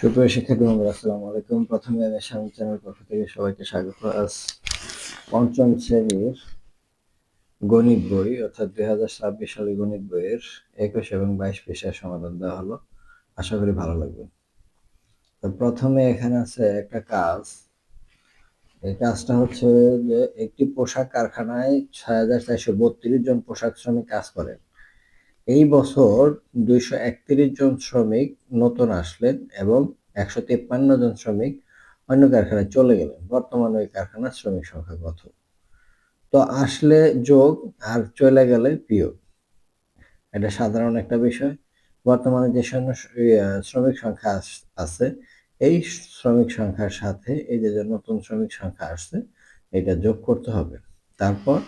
সুপ্রিয় শিক্ষার্থী বন্ধুরা, আসসালামু আলাইকুম। প্রথমে আমি স্বামী চ্যানেল পক্ষ থেকে সবাইকে স্বাগত। আজ পঞ্চম শ্রেণির গণিত বই, অর্থাৎ দুই হাজার ছাব্বিশ সালের গণিত বইয়ের একুশ এবং বাইশ পৃষ্ঠার সমাধান দেওয়া হলো। আশা করি ভালো লাগবে। তো প্রথমে এখানে আছে একটা কাজ। এই কাজটা হচ্ছে যে একটি পোশাক কারখানায় ছয় হাজার চারশো বত্রিশ জন পোশাক শ্রমিক কাজ করেন। এই বছর দুইশো একত্রিশ জন শ্রমিক নতুন আসলেন এবং একশো তেপ্পান্ন জন শ্রমিক অন্য কারখানায় চলে গেলেন। বর্তমানে ওই কারখানার শ্রমিক সংখ্যা কত তো আসলে যোগ আর চলে গেলে বিয়োগ। এটা সাধারণ একটা বিষয়। বর্তমানে যে শ্রমিক সংখ্যা আছে, এই শ্রমিক সংখ্যার সাথে এই যে নতুন শ্রমিক সংখ্যা আসছে, এটা যোগ করতে হবে। তারপর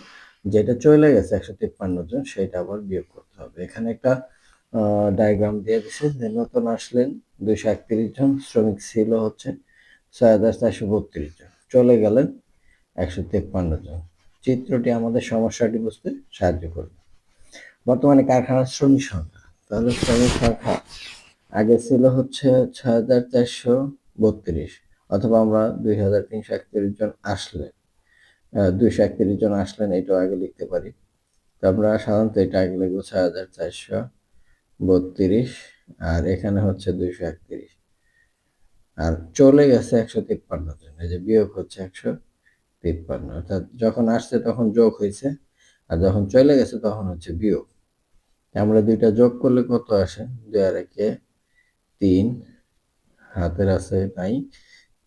যেটা চলে গেছে একশো তিপ্পান্ন জন, সেটা আবার বিয়োগ করতে হবে। এখানে একটা ডায়াগ্রাম দিয়ে দিছে যে নতুন আসলেন দুইশো একত্রিশ জন, শ্রমিক ছিল হচ্ছে ছয় হাজার চারশো বত্রিশ জন। চলে গেলেন একশো তিপ্পান্ন জন। চিত্রটি আমাদের সমস্যাটি বুঝতে সাহায্য করবে। বর্তমানে কারখানার শ্রমিক সংখ্যা, তাহলে শ্রমিক সংখ্যা আগে ছিল হচ্ছে ছয় হাজার চারশো বত্রিশ, অথবা আমরা দুই হাজার তিনশো একত্রিশ জন আসলেন। দুইশো একত্রিশ জন আসলেন, এটাও আগে লিখতে পারি। তো আমরা সাধারণত এটা আগে লিখব ছয় হাজার চারশো বত্রিশ, আর এখানে হচ্ছে দুইশো একত্রিশ। আর চলে গেছে একশো তিপ্পান্ন জন, এই যে বিয়োগ হচ্ছে একশো তিপ্পান্ন। অর্থাৎ যখন আসছে তখন যোগ হয়েছে, আর যখন চলে গেছে তখন হচ্ছে বিয়োগ। আমরা দুইটা যোগ করলে কত আসে? দুই আর একে তিন, হাতের আছে নাই,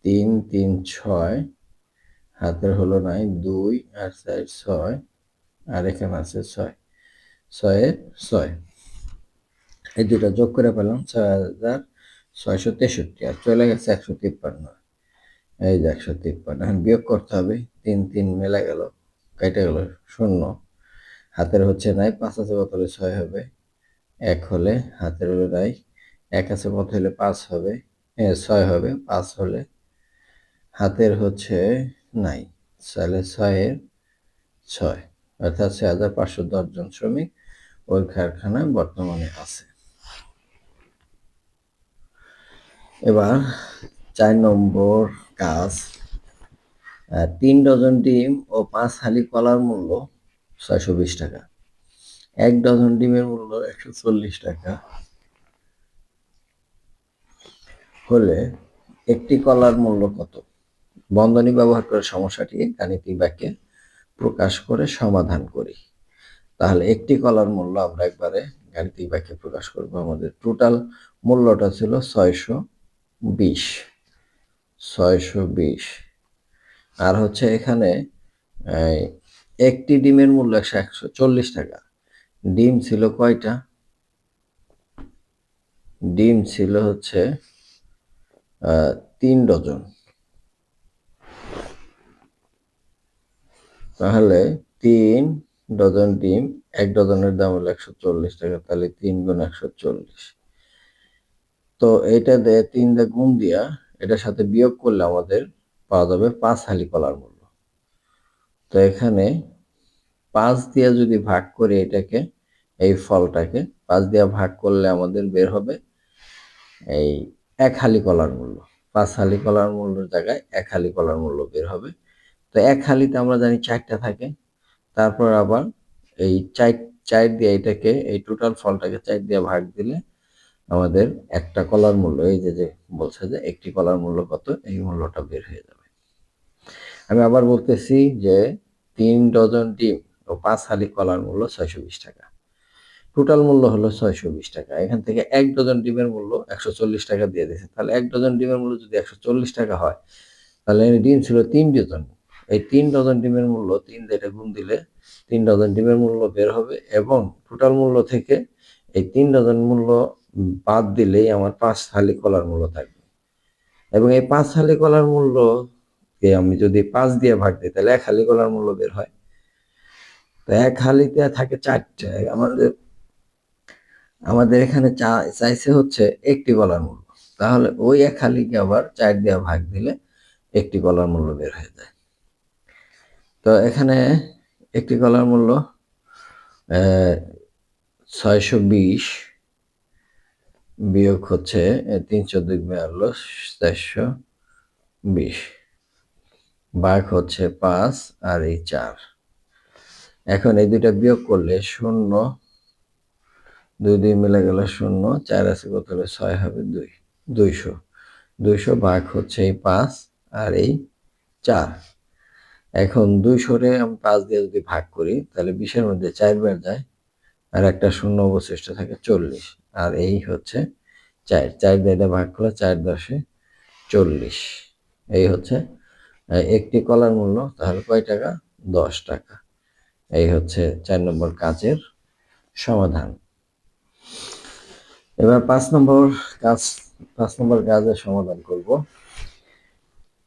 তিন তিন, ছয় হাতের হলো নাই দুই আর চার ছয়, আর এখানে আছে ছয়। ছয়ে ছয়। এই দুটা যোগ করে পেলাম ছয় হাজার ছয়শো তেষট্টি, আর চলে গেছে একশো তিপ্পান্ন। এই যে একশো তিপ্পান্ন, এখন বিয়োগ করতে হবে। তিন তিন মেলা গেল, কেটে গেল শূন্য। হাতের হচ্ছে নাই, পাঁচ আছে কত হলে ছয় হবে। এক হলে হাতের হলে নাই, এক আছে কত হলে পাঁচ হবে। ছয় হবে, পাঁচ হলে। হাতের হচ্ছে নাই। সালে ছয়ের ছয়, অর্থাৎ ছয় হাজার পাঁচশো জন শ্রমিক ওই কারখানায় বর্তমানে আছে। এবার চার নম্বর কাজ তিন ডজন ডিম ও পাঁচ হালি কলার মূল্য ছয়শো বিশ টাকা। এক ডজন ডিমের মূল্য একশো চল্লিশ টাকা। হলে একটি কলার মূল্য কত? বন্ধনী ব্যবহার করে সমস্যাটিকে গাণিতিক বাক্যে প্রকাশ করে সমাধান করি। তাহলে একটি কলার মূল্য আমরা একবারে গাণিতিক বাক্যে প্রকাশ করব। আমাদের টোটাল মূল্যটা ছিল ছয়শো বিশ। ছয়শো বিশ। আর হচ্ছে এখানে একটি ডিমের মূল্য একশো একশো চল্লিশ টাকা। ডিম ছিল কয়টা? ডিম ছিল হচ্ছে তিন ডজন। তাহলে তিন ডজন ডিম, এক ডজনের দাম হলো একশো চল্লিশ টাকা, তাহলে তিন গুণ একশো চল্লিশ। তো এটা দিয়ে তিন দা গুণ দিয়া, এটার সাথে বিয়োগ করলে আমাদের পাওয়া যাবে পাঁচ হালি কলার মূল্য। তো এখানে পাঁচ দিয়া যদি ভাগ করি এটাকে, এই ফলটাকে, পাঁচ দিয়া ভাগ করলে আমাদের বের হবে এই এক হালি কলার মূল্য। পাঁচ হালি কলার মূল্যের জায়গায় এক হালি কলার মূল্য বের হবে। তো এক হালিতে আমরা জানি চারটা থাকে। তারপর আবার এই চার চার দিয়ে এটাকে, এই টোটাল ফলটাকে চার দিয়ে ভাগ দিলে আমাদের একটা কলার মূল্য, এই যে যে বলছে যে একটি কলার মূল্য কত, এই মূল্যটা বের হয়ে যাবে। আমি আবার বলতেছি যে তিন ডজন ডিম ও পাঁচ হালি কলার মূল্য ছয়শো বিশ টাকা। টোটাল মূল্য হলো ছয়শো বিশ টাকা। এখান থেকে এক ডজন ডিমের মূল্য একশো চল্লিশ টাকা দিয়ে দিয়েছে। তাহলে এক ডজন ডিমের মূল্য যদি একশো চল্লিশ টাকা হয়, তাহলে ডিম ছিল তিন ডজন। এই তিন ডজন ডিমের মূল্য তিন দিয়ে গুণ দিলে তিন ডজন ডিমের মূল্য বের হবে এবং টোটাল মূল্য থেকে এই তিন ডজন মূল্য বাদ দিলেই আমার পাঁচ থালি কলার মূল্য থাকবে। এবং এই পাঁচ থালি কলার মূল্যকে আমি যদি পাঁচ দিয়ে ভাগ দিই, তাহলে এক হালি কলার মূল্য বের হয়। তো এক হালিতে থাকে চারটে। আমাদের আমাদের এখানে চাইছে হচ্ছে একটি কলার মূল্য। তাহলে ওই এক হালিকে আবার চার দিয়ে ভাগ দিলে একটি কলার মূল্য বের হয়ে যায়। তো এখানে একটি কলার মূল্য ছয়শো বিশ বিয়োগ হচ্ছে তিনশো দুই বেয়াল্লো চারশো বিশ। বাঘ হচ্ছে পাঁচ আর এই চার। এখন এই দুইটা বিয়োগ করলে শূন্য, দুই দুই মিলে গেল শূন্য, চার আছে কত হলে ছয় হবে দুই, দুইশো। দুইশো ভাগ হচ্ছে এই পাঁচ আর এই চার। এখন দুই দুইশোরে আমি পাঁচ দিয়ে যদি ভাগ করি, তাহলে বিশের মধ্যে চারবার যায়, আর একটা শূন্য অবশিষ্ট থাকে চল্লিশ, আর এই হচ্ছে চার। চার দিয়ে ভাগ করলে চার দশে চল্লিশ। এই হচ্ছে একটি কলার মূল্য, তাহলে কয় টাকা? দশ টাকা। এই হচ্ছে চার নম্বর কাজের সমাধান। এবার পাঁচ নম্বর কাজ, পাঁচ নম্বর কাজের সমাধান করব।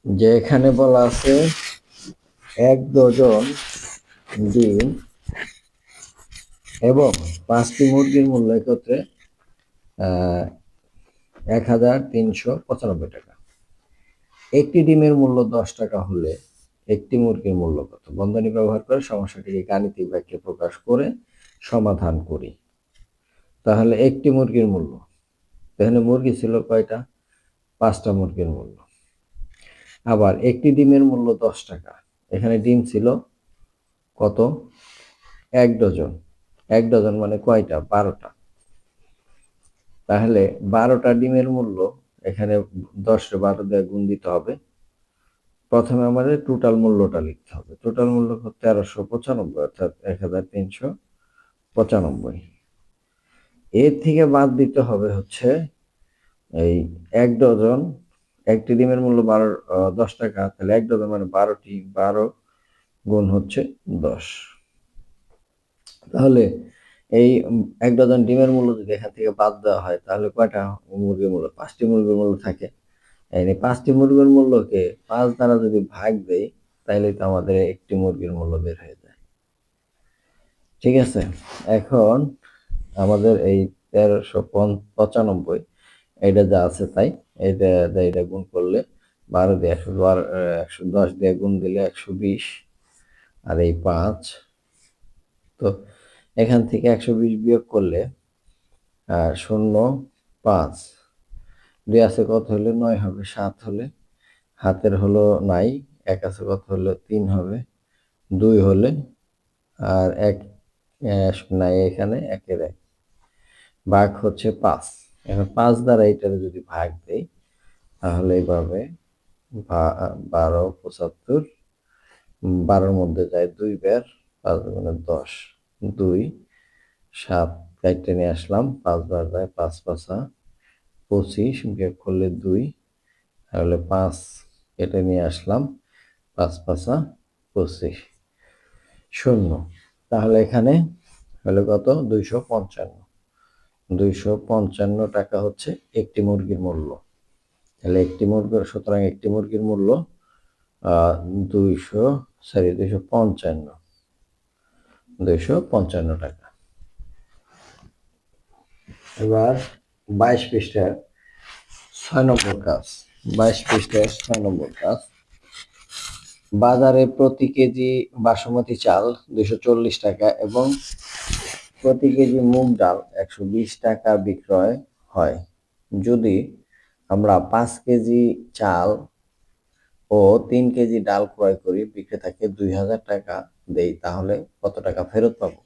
যে এখানে বলা আছে এক ডজন ডিম এবং পাঁচটি মুরগির মূল্য একত্রে এক হাজার তিনশো পঁচানব্বই টাকা। একটি ডিমের মূল্য দশ টাকা হলে একটি মুরগির মূল্য কত? বন্ধনী ব্যবহার করে সমস্যাটিকে গাণিতিক বাক্যে প্রকাশ করে সমাধান করি। তাহলে একটি মুরগির মূল্য। এখানে মুরগি ছিল কয়টা? পাঁচটা মুরগির মূল্য। আবার একটি ডিমের মূল্য দশ টাকা। এখানে ডিম ছিল কত? এক ডজন। এক ডজন মানে কয়টা? বারোটা। তাহলে বারোটা ডিমের মূল্য এখানে দশ বারো দিয়ে গুণ দিতে হবে। প্রথমে আমাদের টোটাল মূল্যটা লিখতে হবে। টোটাল মূল্য তেরোশো পঁচানব্বই, অর্থাৎ এক হাজার তিনশো পঁচানব্বই। এর থেকে বাদ দিতে হবে হচ্ছে এই এক ডজন একটি ডিমের মূল্য বারো দশ টাকা, তাহলে এক ডজন মানে বারোটি, বারো গুণ হচ্ছে দশ। তাহলে এই এক ডজন ডিমের মূল্য যদি এখান থেকে বাদ দেওয়া হয়, তাহলে কয়টা মুরগির মূল্য? পাঁচটি মুরগির মূল্য থাকে। এই পাঁচটি মুরগির মূল্যকে পাঁচ দ্বারা যদি ভাগ দেই, তাহলে তো আমাদের একটি মুরগির মূল্য বের হয়ে যায়। ঠিক আছে? এখন আমাদের এই তেরোশো পঁচানব্বই এটা যা আছে তাই এটা এটা গুণ করলে বারো দিয়ে একশো বারো একশো দশ দিয়ে গুণ দিলে একশো বিশ আর এই পাঁচ। তো এখান থেকে একশো বিশ বিয়োগ করলে আহ, শূন্য পাঁচ। দুই আছে কত হলে? নয় হবে সাত হলে। হাতের হলো নাই এক আছে কত হলে? তিন হবে। দুই হলে আর এক নাই এখানে একের এক। বাঘ হচ্ছে পাঁচ। এখন পাঁচ দ্বারা এটার যদি ভাগ দেই, তাহলে এইভাবে বারো, পঁচাত্তর, বারোর মধ্যে যায় দুই বের, পাঁচ মানে দশ, দুই, সাত কাইটে নিয়ে আসলাম, পাঁচ বার যায় পাঁচ পাঁচা, পঁচিশ বিয়োগ করলে দুই, তাহলে পাঁচ কেটে নিয়ে আসলাম, পাঁচ পাঁচা, পঁচিশ, শূন্য। তাহলে এখানে হলো কত? দুইশো পঞ্চান্ন। দুইশো পঞ্চান্ন টাকা হচ্ছে একটি মুরগির মূল্য। তাহলে একটি মুরগির সুতরাং একটি মুরগির মূল্য দুইশো সরি দুইশো পঞ্চান্ন। দুইশো পঞ্চান্ন টাকা। এবার বাইশ পৃষ্ঠার ছয় নম্বর কাজ। বাইশ পৃষ্ঠার ছয় নম্বর কাজ। বাজারে প্রতি কেজি বাসমতি চাল দুইশো চল্লিশ টাকা এবং প্রতি কেজি মুগ ডাল একশো বিশ টাকা বিক্রয় হয়। যদি আমরা পাঁচ কেজি চাল ও তিন কেজি ডাল ক্রয় করি, বিক্রেতাকে দুই হাজার টাকা দেই, তাহলে কত টাকা ফেরত পাবো?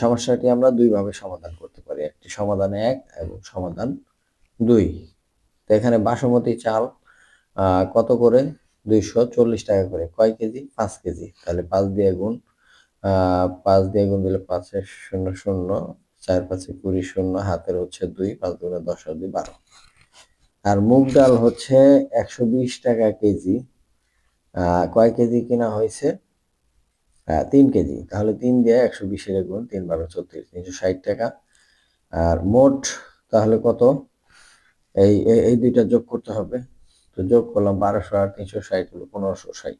সমস্যাটি আমরা দুইভাবে সমাধান করতে পারি। একটি সমাধান এক এবং সমাধান দুই। তো এখানে বাসমতি চাল কত করে? দুইশো চল্লিশ টাকা করে। কয় কেজি? পাঁচ কেজি। তাহলে পাঁচ দিয়ে গুণ পাঁচ দিয়ে গুণ দিলে পাঁচে শূন্য শূন্য, চার পাঁচে কুড়ি শূন্য, হাতের হচ্ছে দুই, পাঁচ দুগুণে দশ আর দুই বারো। আর মুগ ডাল হচ্ছে একশো বিশ টাকা কেজি। কয় কেজি কিনা হয়েছে? তিন কেজি। তাহলে তিন দিয়ে একশো বিশের গুণ, তিন বারো চৌত্রিশ, তিনশো ষাট টাকা। আর মোট তাহলে কত? এই- এই দুইটা যোগ করতে হবে। তো যোগ করলাম বারোশো আর তিনশো ষাট হলো পনেরোশো ষাট।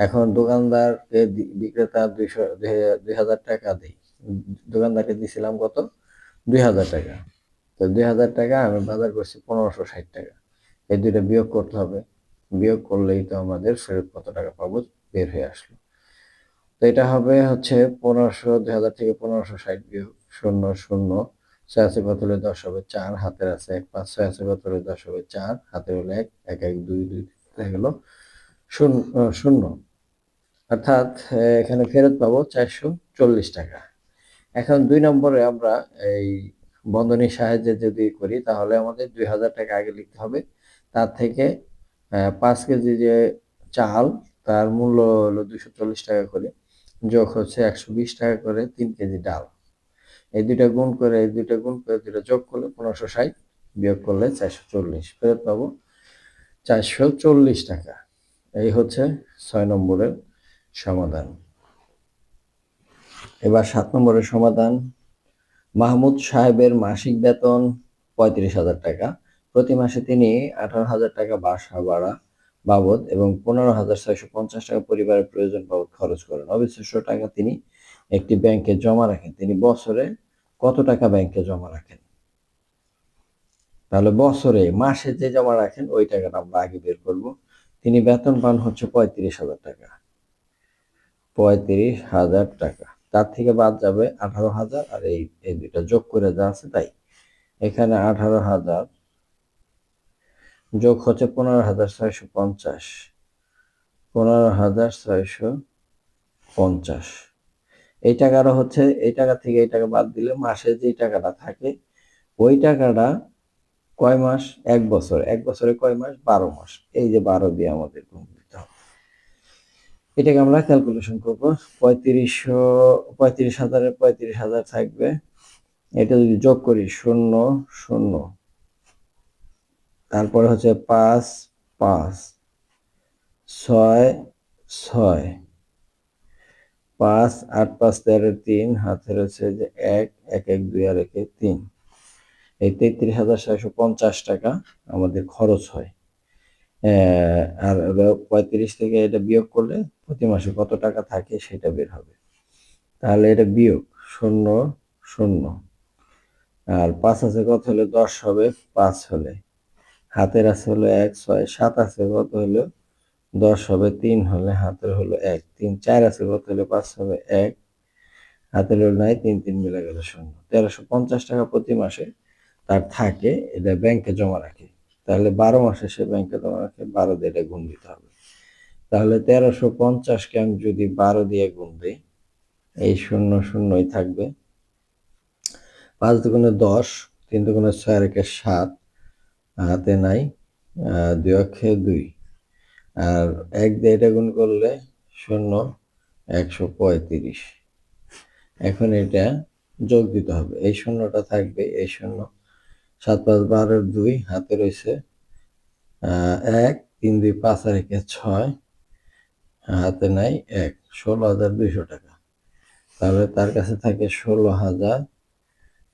এখন দোকানদারকে বিক্রেতা দুইশো দুই হাজার টাকা দিই। দোকানদারকে দিছিলাম কত? দুই হাজার টাকা। তো দুই হাজার টাকা আমি বাজার করছি পনেরোশো ষাট টাকা। এই দুইটা বিয়োগ করতে হবে। বিয়োগ করলেই তো আমাদের ফেরত কত টাকা পাবো বের হয়ে আসলো। তো এটা হবে হচ্ছে পনেরোশো দুই হাজার থেকে পনেরোশো ষাট বিয়োগ শূন্য শূন্য। ছয় আছে কত হলে দশ হবে? চার। হাতের আছে এক পাঁচ। ছয় আছে কত হলে দশ হবে? চার। হাতের হলে এক এক এক, দুই দুই হয়ে গেল শূন্য শূন্য। অর্থাৎ এখানে ফেরত পাবো চারশো চল্লিশ টাকা। এখন দুই নম্বরে আমরা এই বন্ধনীর সাহায্যে যদি করি, তাহলে আমাদের দুই হাজার টাকা আগে লিখতে হবে। তার থেকে পাঁচ কেজি যে চাল, তার মূল্য হলো দুশো চল্লিশ টাকা করে, যোগ হচ্ছে একশো বিশ টাকা করে তিন কেজি ডাল। এই দুইটা গুণ করে, এই দুইটা গুণ করে দুইটা যোগ করলে পনেরোশো ষাট, বিয়োগ করলে চারশো চল্লিশ। ফেরত পাবো চারশো চল্লিশ টাকা। এই হচ্ছে ছয় নম্বরের সমাধান। এবার সাত নম্বরের সমাধান। মাহমুদ সাহেবের মাসিক বেতন পঁয়ত্রিশ হাজার টাকা। প্রতি মাসে তিনি আঠারো হাজার টাকা বাসা ভাড়া বাবদ এবং পনেরো হাজার ছয়শো পঞ্চাশ টাকা পরিবারের প্রয়োজন বাবদ খরচ করেন। অবশিষ্ট টাকা তিনি একটি ব্যাংকে জমা রাখেন। তিনি বছরে কত টাকা ব্যাংকে জমা রাখেন? তাহলে বছরে মাসে যে জমা রাখেন, ওই টাকাটা আমরা আগে বের করব। তিনি বেতন পান হচ্ছে পঁয়ত্রিশ হাজার টাকা। পঁয়ত্রিশ হাজার টাকা। তার থেকে বাদ যাবে আঠারো হাজার আর এই এই দুইটা যোগ করে যা আছে তাই। এখানে আঠারো হাজার যোগ হচ্ছে পনেরো হাজার ছয়শো পঞ্চাশ। পনেরো হাজার ছয়শো পঞ্চাশ। এই টাকাটা হচ্ছে, এই টাকা থেকে এই টাকা বাদ দিলে মাসে যে টাকাটা থাকে, ওই টাকাটা কয় মাস? এক বছর। এক বছরে কয় মাস? বারো মাস। এই যে বারো দিয়ে আমাদের এটাকে আমরা ক্যালকুলেশন করব। পঁয়ত্রিশশো, পঁয়ত্রিশ হাজারের পঁয়ত্রিশ হাজার থাকবে। এটা যদি যোগ করি, শূন্য শূন্য। তারপরে হচ্ছে পাঁচ পাঁচ, ছয় ছয়। পাঁচ, আট, পাঁচ, তেরো, তিন, হাতের হচ্ছে যে এক এক এক, দুই, আর একে তিন। এই তেত্রিশ হাজার ছয়শো পঞ্চাশ টাকা আমাদের খরচ হয়। আর পঁয়ত্রিশ থেকে এটা বিয়োগ করলে প্রতি মাসে কত টাকা থাকে সেটা বের হবে। তাহলে এটা বিয়োগ শূন্য শূন্য। আর পাঁচ আছে কত হলে দশ হবে? পাঁচ হলে। হাতের আছে হলো এক, ছয়, সাত আছে কত হলো দশ হবে? তিন হলে হাতের হলো এক। তিন, চার আছে কত হলে পাঁচ হবে? এক। হাতের হলো নাই, তিন তিন মিলে গেল শূন্য। তেরোশো পঞ্চাশ টাকা প্রতি মাসে তার থাকে, এটা ব্যাংকে জমা রাখে। তাহলে বারো মাসে সে ব্যাংকে জমা রাখে, বারো দিয়ে এটা গুণ দিতে হবে। তাহলে তেরোশো পঞ্চাশকে আমি যদি বারো দিয়ে গুণ এই শূন্য শূন্যই থাকবে। পাঁচ দুগুণে দশ, তিন দুগুণে ছয়, একে সাত, হাতে নাই দুই অক্ষে দুই। আর এক দিয়ে এটা গুণ করলে শূন্য, একশো পঁয়ত্রিশ। এখন এটা যোগ দিতে হবে। এই শূন্যটা থাকবে, এই শূন্য। সাত পাঁচ বারোর দুই, হাতে রয়েছে এক, তিন দুই পাঁচ একে ছয়। হাতে নাই এক, ষোলো হাজার দুইশো টাকা। তাহলে তার কাছে থাকে ষোলো হাজার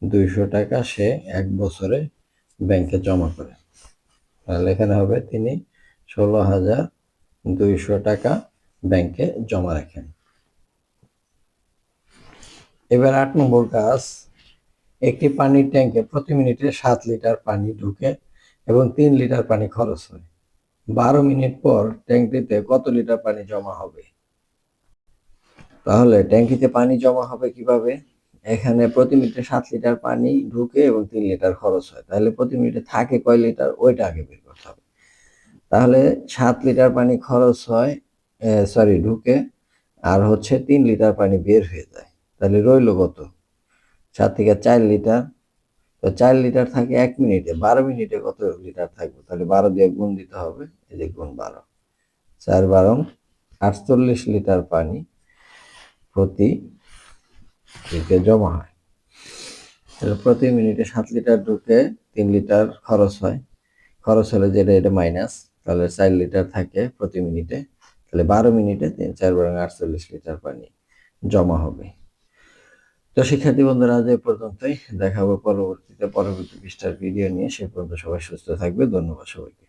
দুইশো টাকা সে এক বছরে ব্যাংকে জমা করে। তাহলে এখানে হবে তিনি ষোলো হাজার দুইশো টাকা ব্যাংকে জমা রাখেন। এবার আট নম্বর কাজ, একটি পানির ট্যাঙ্কে প্রতি মিনিটে সাত লিটার পানি ঢুকে এবং তিন লিটার পানি খরচ হয়। বারো মিনিট পর ট্যাঙ্কিতে কত লিটার পানি জমা হবে? তাহলে ট্যাঙ্কিতে পানি জমা হবে কীভাবে? এখানে প্রতি মিনিটে সাত লিটার পানি ঢুকে এবং তিন লিটার খরচ হয়। তাহলে প্রতি মিনিটে থাকে কয় লিটার? ওইটা আগে বের করতে হবে। তাহলে সাত লিটার পানি খরচ হয় সরি ঢুকে আর হচ্ছে তিন লিটার পানি বের হয়ে যায়। তাহলে রইল কত? সাত থেকে চার লিটার। তো চার লিটার থাকে এক মিনিটে। বারো মিনিটে কত লিটার থাকবে? তাহলে বারো দিয়ে গুণ দিতে হবে। যে গুণ বারো। চার বারো, আটচল্লিশ লিটার পানি প্রতি মিনিটে জমা হয়। প্রতি মিনিটে সাত লিটার ঢুকে তিন লিটার খরচ হয়। খরচ হলে যেটা এটা মাইনাস, তাহলে চার লিটার থাকে প্রতি মিনিটে। তাহলে বারো মিনিটে তিন, চার বারো, আটচল্লিশ লিটার পানি জমা হবে। তো শিক্ষার্থী বন্ধুরা, আজ এ পর্যন্তই। দেখাবো পরবর্তীতে, পরবর্তী পৃষ্ঠার ভিডিও নিয়ে। সে পর্যন্ত সবাই সুস্থ থাকবে। ধন্যবাদ সবাইকে।